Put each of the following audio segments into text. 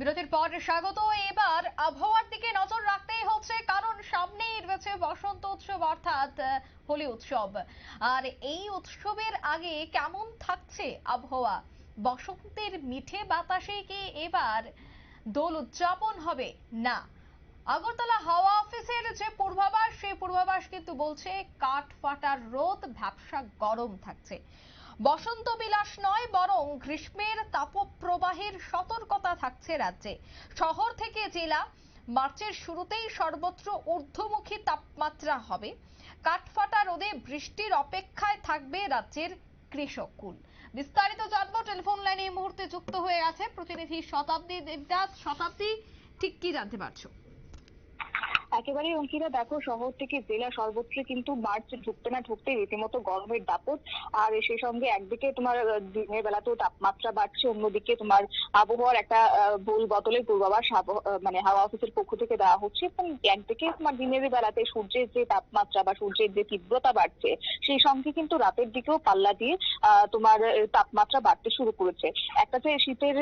বিরতির পর স্বাগত। এবার আবহাওয়ার দিকে নজর রাখতেই হচ্ছে, কারণ সামনেই রয়েছে বসন্ত উৎসব, অর্থাৎ হোলি উৎসব। আর এই উৎসবের আগে কেমন থাকছে আবহাওয়া? বসন্তের মিঠে বাতাসে কি এবার দোল উদযাপন হবে? না। আগরতলা হাওয়া অফিসের যে পূর্বাভাস, সেই পূর্বাভাস কিন্তু বলছে কাঠ ফাটার রোদ, ভ্যাবসা গরম থাকছে। বসন্ত বিলাস নয়, বরং গ্রীষ্মের তাপপ্রবাহের সতর্কতা থাকছে রাজ্যে। শহর থেকে জেলা মার্চের শুরুতেই সর্বত্র ঊর্ধ্বমুখী তাপমাত্রা হবে। কাঠফাটা রোদে বৃষ্টির অপেক্ষায় থাকবে রাজ্যের কৃষককুল। বিস্তারিত জানব, টেলিফোন লাইনে এই মুহূর্তে যুক্ত হয়ে আছে প্রতিনিধি শতাব্দী দেবদাস। শতাব্দী, ঠিক কি জানতে পারছ? একেবারে অঙ্কিতা, দেখো, শহর থেকে জেলা সর্বত্র কিন্তু মার্চ ঢুকতে না ঢুকতে রীতিমতো গরমের দাপট। আর সেই সঙ্গে একদিকে তোমার দিনের বেলাতেও তাপমাত্রা বাড়ছে, অন্যদিকে তোমার আবহাওয়ার একটা ভুল বদলের পূর্বাভাস মানে হাওয়া অফিসের পক্ষ থেকে দেওয়া হচ্ছে। এবং একদিকে তোমার দিনের বেলাতে সূর্যের যে তাপমাত্রা বা সূর্যের যে তীব্রতা বাড়ছে, সেই সঙ্গে কিন্তু রাতের দিকেও পাল্লা দিয়ে তোমার তাপমাত্রা বাড়তে শুরু করেছে। একটা যে শীতের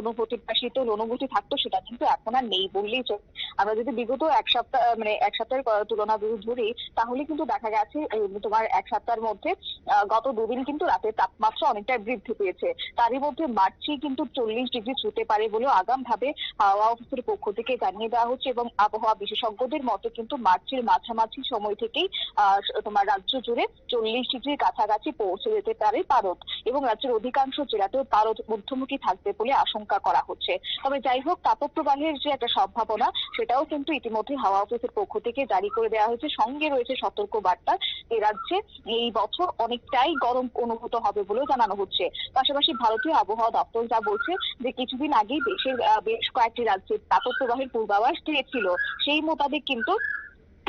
অনুভূতি বা শীতের অনুভূতি থাকতো, সেটা কিন্তু এখন আর নেই বললেই চলে। আমরা যদি বিগত এক সপ্তাহ আহ, মানে এক সপ্তাহের তুলনা যদি ধরি তাহলে কিন্তু দেখা গেছে তোমার এক সপ্তাহের মধ্যে গত দুদিন কিন্তু রাতের তাপমাত্রা অনেকটা বৃদ্ধি পেয়েছে। তারই মধ্যে মার্চে কিন্তু চল্লিশ ডিগ্রি ছুতে পারে বলেও আগাম ভাবে হাওয়া অফিসের পক্ষ থেকে জানিয়ে দেওয়া হচ্ছে এবং আবহাওয়া বিশেষজ্ঞদের মতে কিন্তু মার্চের মাঝামাঝি সময় থেকেই তোমার রাজ্য জুড়ে চল্লিশ ডিগ্রির কাছাকাছি পৌঁছে যেতে পারে পারদ এবং রাজ্যের অধিকাংশ জেলাতেও পারদ মধ্যমুখী থাকবে বলে আশঙ্কা করা হচ্ছে। তবে যাই হোক তাপপ্রবাহের যে একটা সম্ভাবনা সেটাও কিন্তু ইতিমধ্যে হাওয়া অফিসের পক্ষ থেকে জারি করে দেওয়া হয়েছে। সঙ্গে রয়েছে সতর্ক বার্তা এ রাজ্যে এই বছর অনেকটাই গরম অনুভূত হবে বলেও জানানো হচ্ছে। পাশাপাশি ভারতীয় আবহাওয়া দপ্তর যা বলছে যে, কিছুদিন আগেই দেশের বেশ কয়েকটি রাজ্যে তাপপ্রবাহের পূর্বাভাস দিয়েছিল। সেই মোতাবেক কিন্তু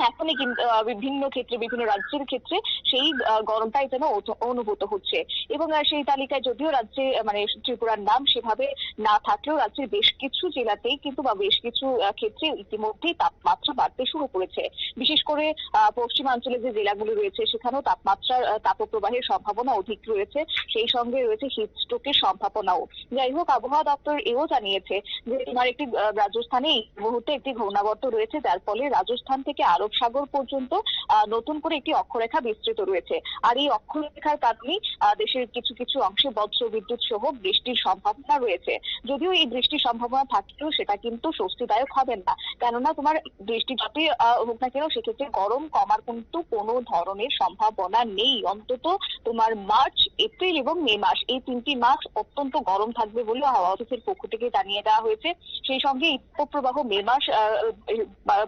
এখনই কিন্তু বিভিন্ন ক্ষেত্রে বিভিন্ন রাজ্যের ক্ষেত্রে সেই গরমটাই যেন অনুভূত হচ্ছে। এবং সেই তালিকায় যদিও রাজ্যে মানে ত্রিপুরার নাম সেভাবে না থাকলেও রাজ্যের বেশ কিছু জেলাতেই কিন্তু বা বেশ কিছু ক্ষেত্রে ইতিমধ্যেই তাপমাত্রা বাড়তে শুরু করেছে। বিশেষ করে আহ, পশ্চিমাঞ্চলে যে জেলাগুলো রয়েছে সেখানেও তাপমাত্রার আহ, তাপপ্রবাহের সম্ভাবনা অধিক রয়েছে। সেই সঙ্গে রয়েছে হিট স্ট্রোকের সম্ভাবনাও। যাই হোক আবহাওয়া দপ্তর এও জানিয়েছে যে তোমার একটি রাজস্থানে এই মুহূর্তে একটি ঘূর্ণাবর্ত রয়েছে যার ফলে রাজস্থান থেকে আরব সাগর পর্যন্ত নতুন করে একটি অক্ষরেখা বিস্তৃত রয়েছে। আর এই অক্ষরেখার কারণে দেশের কিছু কিছু অংশে বজ্র বিদ্যুৎ সহ বৃষ্টির সম্ভাবনা রয়েছে। যদিও এই বৃষ্টির সম্ভাবনা থাকলেও সেটা কিন্তু স্বস্তিদায়ক হবে না। কেননা তোমার বৃষ্টি যতই হোক না কেন, সেক্ষেত্রে গরম কমার কিন্তু কোনো ধরনের সম্ভাবনা নেই। অন্তত তোমার মার্চ, এপ্রিল এবং মে মাস, এই তিনটি মাস অত্যন্ত গরম থাকবে বলে হাওয়া অফিসের পক্ষ থেকে জানিয়ে দেওয়া হয়েছে। সেই সঙ্গে প্রবাহ মে মাস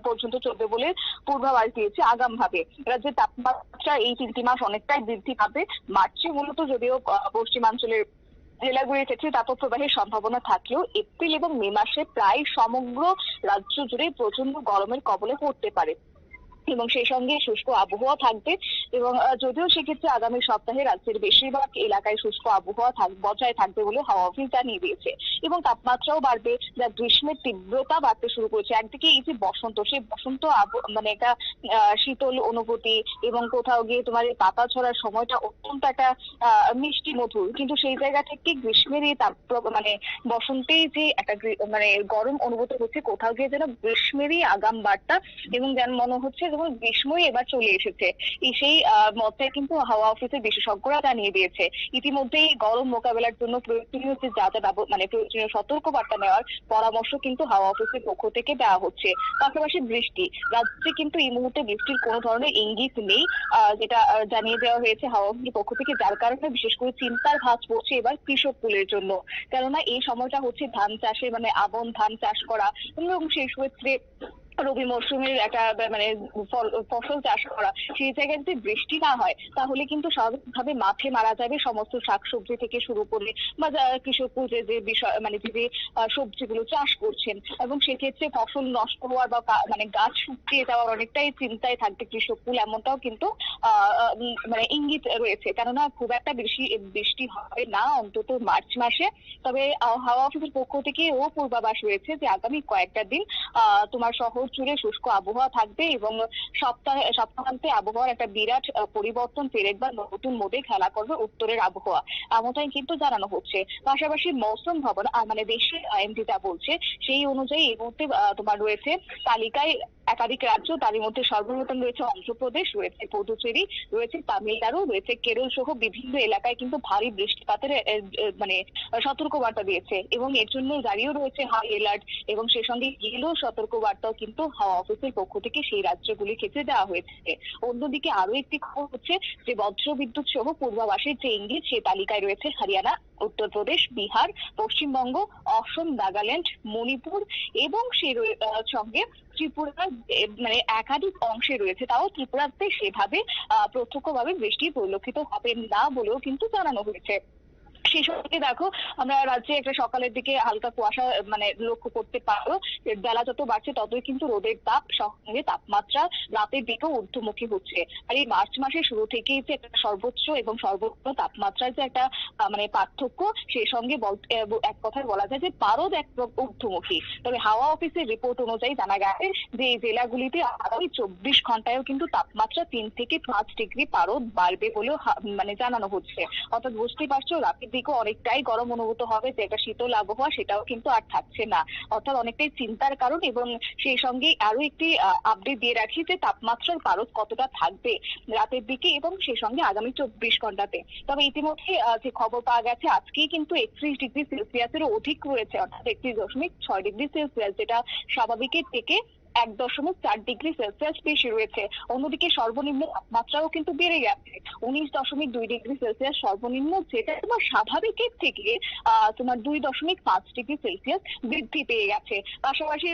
পর্যন্ত চলবে বলে পূর্বাভাস দিয়েছে আগাম ভাবে রাজ্যের তাপমাত্রা এই তিনটি মাস অনেকটাই বৃদ্ধি পাবে। মার্চে মূলত যদিও পশ্চিমাঞ্চলের জেলাগুলির ক্ষেত্রে তাপপ্রবাহের সম্ভাবনা থাকলেও এপ্রিল এবং মে মাসে প্রায় সমগ্র রাজ্য জুড়ে প্রচণ্ড গরমের কবলে পড়তে পারে। এবং সেই সঙ্গে শুষ্ক আবহাওয়া থাকবে। এবং যদিও সেক্ষেত্রে আগামী সপ্তাহে রাজ্যের বেশিরভাগ এলাকায় শুষ্ক আবহাওয়া বজায় থাকবে বলে হাওয়া অফিস জানিয়ে দিয়েছে। এবং তাপমাত্রাও বাড়বে, যা গ্রীষ্মের তীব্রতা বাড়তে শুরু করেছে। একদিকে এই যে বসন্ত, সেই বসন্ত মানে একটা শীতল অনুভূতি এবং কোথাও গিয়ে তোমার এই পাতা ছড়ার সময়টা অত্যন্ত একটা মিষ্টি মধুর। কিন্তু সেই জায়গা থেকে গ্রীষ্মের এই তাপ মানে বসন্তেই যে একটা মানে গরম অনুভূত হচ্ছে, কোথাও গিয়ে যেন গ্রীষ্মেরই আগাম বার্তা এবং যেন মনে হচ্ছে যেমন গ্রীষ্মই এবার চলে এসেছে। এই সেই মতে কিন্তু হাওয়া অফিসের বিশেষজ্ঞরা জানিয়ে দিয়েছে। ইতিমধ্যেই গরম মোকাবেলার জন্য প্রয়োজনীয় যে যা যা মানে প্রয়োজনীয় সতর্ক বার্তা নেওয়ার পরামর্শ কিন্তু হাওয়া অফিসের পক্ষ থেকে দেওয়া হচ্ছে। পাশাপাশি বৃষ্টি। রাজ্যে কিন্তু এই মুহূর্তে বৃষ্টির কোনো ধরনের ইঙ্গিত নেই। যেটা জানিয়ে দেওয়া হয়েছে হাওয়া অফিসের পক্ষ থেকে, যার কারণে বিশেষ করে চিন্তার ভাঁজ পড়ছে এবার কৃষক কুলের জন্য। কেননা এই সময়টা হচ্ছে ধান চাষে মানে আমন ধান চাষ করা এবং সেই ক্ষেত্রে রবি মরশুমের একটা মানে ফসল চাষ করা, সেই জায়গায় যদি বৃষ্টি না হয়, তাহলে কিন্তু স্বাভাবিকভাবে মাঠে মারা যাবে সমস্ত শাকসবজি থেকে শুরু করে বা কৃষক যে যে বিষয় মানে যে যে সবজিগুলো চাষ করছেন, এবং সেক্ষেত্রে ফসল নষ্ট হওয়ার বা মানে গাছ শুকিয়ে যাওয়ার অনেকটাই চিন্তায় থাকবে কৃষককুল এমনটাও কিন্তু মানে ইঙ্গিত রয়েছে। কেননা খুব একটা বেশি বৃষ্টি হবে না অন্তত মার্চ মাসে, তবে হাওয়া অফিসের পক্ষ থেকে ও পূর্বাভাস রয়েছে যে আগামী কয়েকটা দিন তোমার শহর জুড়ে শুষ্ক আবহাওয়া থাকবে এবং সপ্তাহে, সপ্তাহান্তে আবহাওয়ার একটা বিরাট পরিবর্তন ফের একবার নতুন মোদে খেলা করবে উত্তরের আবহাওয়া। এমনটাই কিন্তু জানানো হচ্ছে। পাশাপাশি মৌসুম ভবন মানে দেশের আইএমডি যা বলছে, সেই অনুযায়ী এই মুহূর্তে তোমার রয়েছে তালিকায় একাধিক রাজ্য তারই মধ্যে সর্বপ্রথম রয়েছে অন্ধ্রপ্রদেশ রয়েছে পুদুচেরি রয়েছে তামিলনাড়ু রয়েছে কেরল সহ বিভিন্ন এলাকায় কিন্তু ভারী বৃষ্টিপাতের মানে সতর্কবার্তা দিয়েছে। এবং এর জন্য জারিও রয়েছে হাই অ্যালার্ট এবং সেই সঙ্গে ইয়েলো সতর্কবার্তাও কিন্তু হাওয়া অফিসের পক্ষ থেকে সেই রাজ্যগুলির ক্ষেত্রে দেওয়া হয়েছে। অন্যদিকে আরও একটি খবর হচ্ছে যে বজ্র বিদ্যুৎ সহ পূর্বাভাসের যে ইঙ্গিত সেই তালিকায় রয়েছে হরিয়ানা উত্তরপ্রদেশ বিহার পশ্চিমবঙ্গ অসম নাগাল্যান্ড মণিপুর এবং আহ, সঙ্গে ত্রিপুরার মানে একাধিক অংশে রয়েছে, তাও ত্রিপুরাতে সেভাবে প্রত্যক্ষভাবে বৃষ্টি পরিলক্ষিত হবে না বলেও কিন্তু জানানো হয়েছে। সেই সঙ্গে দেখো, আমরা রাজ্যে একটা সকালের দিকে হালকা কুয়াশা মানে লক্ষ্য করতে পারো বেলা যত বাড়ছে ততই কিন্তু রোদের তাপ, সঙ্গে তাপমাত্রা রাতের দিকেও ঊর্ধ্বমুখী হচ্ছে। আর এই মার্চ মাসের শুরু থেকেই যে একটা সর্বোচ্চ এবং সর্বোচ্চ তাপমাত্রার যে একটা মানে পার্থক্য, সেই সঙ্গে এক কথায় বলা যায় যে পারদ এক ঊর্ধ্বমুখী। তবে হাওয়া অফিসের রিপোর্ট অনুযায়ী জানা গেছে যে এই জেলাগুলিতে আগামী চব্বিশ ঘন্টায়ও কিন্তু তাপমাত্রা তিন থেকে পাঁচ ডিগ্রি পারদ বাড়বে বলেও মানে জানানো হচ্ছে। অর্থাৎ বুঝতেই পারছ, রাতের দিকে অনেকটাই গরম অনুভূত হবে, যে একটা শীতল আবহাওয়া সেটাও কিন্তু আর থাকছে না। অর্থাৎ অনেকটাই চিন্তার কারণ এবং সেই সঙ্গে আরও একটি আপডেট দিয়ে রাখি যে তাপমাত্রার পারদ কতটা থাকবে রাতের দিকে এবং সেই সঙ্গে আগামী চব্বিশ ঘন্টাতে। তবে ইতিমধ্যে যে খবর পাওয়া গেছে, আজকেই কিন্তু একত্রিশ ডিগ্রি সেলসিয়াসেরও অধিক রয়েছে, অর্থাৎ একত্রিশ দশমিক ছয় ডিগ্রি সেলসিয়াস, যেটা স্বাভাবিকের থেকে এক দশমিক চার ডিগ্রি সেলসিয়াস বেশি রয়েছে। অন্যদিকে সর্বনিম্ন তাপমাত্রাও কিন্তু বেড়ে গেছে। উনিশ দশমিক দুই ডিগ্রি সেলসিয়াস সর্বনিম্ন, যেটা তোমার স্বাভাবিকের থেকে তোমার দুই দশমিক পাঁচ ডিগ্রি সেলসিয়াস বৃদ্ধি পেয়ে গেছে। পাশাপাশি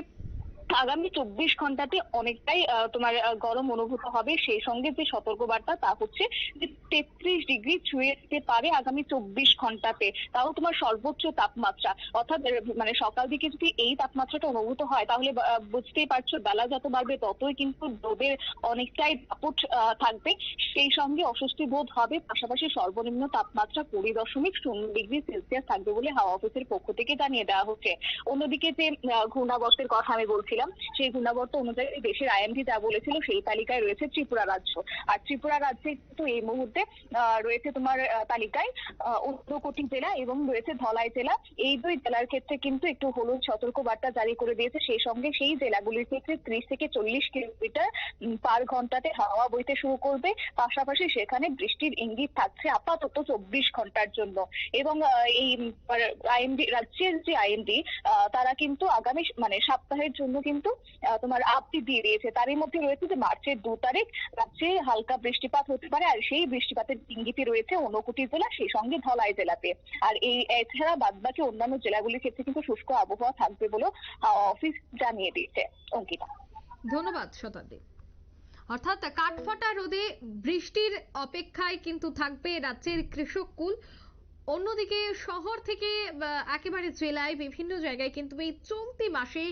আগামী চব্বিশ ঘন্টাতে অনেকটাই তোমার গরম অনুভূত হবে। সেই সঙ্গে যে সতর্কবার্তা, তা হচ্ছে যে তেত্রিশ ডিগ্রি ছুঁয়ে যেতে পারে আগামী চব্বিশ ঘন্টাতে। তাও তোমার সর্বোচ্চ তাপমাত্রা। অর্থাৎ মানে সকাল দিকে যদি এই তাপমাত্রাটা অনুভূত হয়, তাহলে বুঝতেই পারছ, বেলা যত বাড়বে, ততই কিন্তু রোদের অনেকটাই দাপট থাকবে। সেই সঙ্গে অস্বস্তি বোধ হবে। পাশাপাশি সর্বনিম্ন তাপমাত্রা কুড়ি দশমিক শূন্য ডিগ্রি সেলসিয়াস থাকবে বলে হাওয়া অফিসের পক্ষ থেকে জানিয়ে দেওয়া হচ্ছে। অন্যদিকে যে ঘূর্ণাবর্তের কথা আমি বলছিলাম, সেই ঘূর্ণাবর্ত অনুযায়ী দেশের আইএমডি যা বলেছিল সেই তালিকায় রয়েছে ত্রিপুরা রাজ্য। আর ত্রিপুরা রাজ্যে কিন্তু এই মুহূর্তে রয়েছে তোমার তালিকায় ঊনকোটি জেলা এবং রয়েছে ধলাই জেলা। এই দুই জেলার ক্ষেত্রে কিন্তু একটু হলুদ সতর্ক বার্তা জারি করে দিয়েছে। সেই সঙ্গে সেই জেলাগুলির ক্ষেত্রে ত্রিশ থেকে চল্লিশ কিলোমিটার পার ঘন্টাতে হাওয়া বইতে শুরু করবে। পাশাপাশি সেখানে বৃষ্টির ইঙ্গিত থাকছে আপাতত চব্বিশ ঘণ্টার জন্য। এবং এই আইএমডি রাজ্যের যে আইএমডি তারা কিন্তু আগামী মানে সপ্তাহের জন্য কিন্তু তোমার আপডেট দিয়ে দিয়েছে। তারই মধ্যে রয়েছে যে মার্চের দু তারিখ রাজ্যে হালকা বৃষ্টিপাত হতে পারে, আর সেই বৃষ্টিপাতের ইঙ্গিতই রয়েছে ঊনকোটি জেলা, সেই সঙ্গে ধলাই জেলাতে। আর এই, এছাড়া বাদবাকি অন্যান্য জেলাগুলির ক্ষেত্রে কিন্তু শুষ্ক আবহাওয়া থাকবে বলেও অফিস জানিয়ে দিয়েছে অঙ্কিতা। ধন্যবাদ শতাব্দী। অর্থাৎ কাঠফাটা রোদে বৃষ্টির অপেক্ষায় কিন্তু থাকবে রাজ্যের কৃষক কুল। অন্যদিকে শহর থেকে একেবারে জেলায় বিভিন্ন জায়গায় কিন্তু এই চলতি মাসে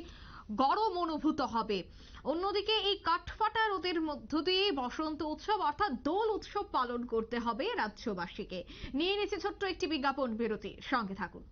গরম অনুভূত হবে। অন্যদিকে এই কাঠফাটা রোদের মধ্য দিয়ে বসন্ত উৎসব অর্থাৎ দোল উৎসব পালন করতে হবে রাজ্যবাসীকে। নিয়ে নিচ্ছে ছোট্ট একটি বিজ্ঞাপন বিরতি সঙ্গে থাকুন।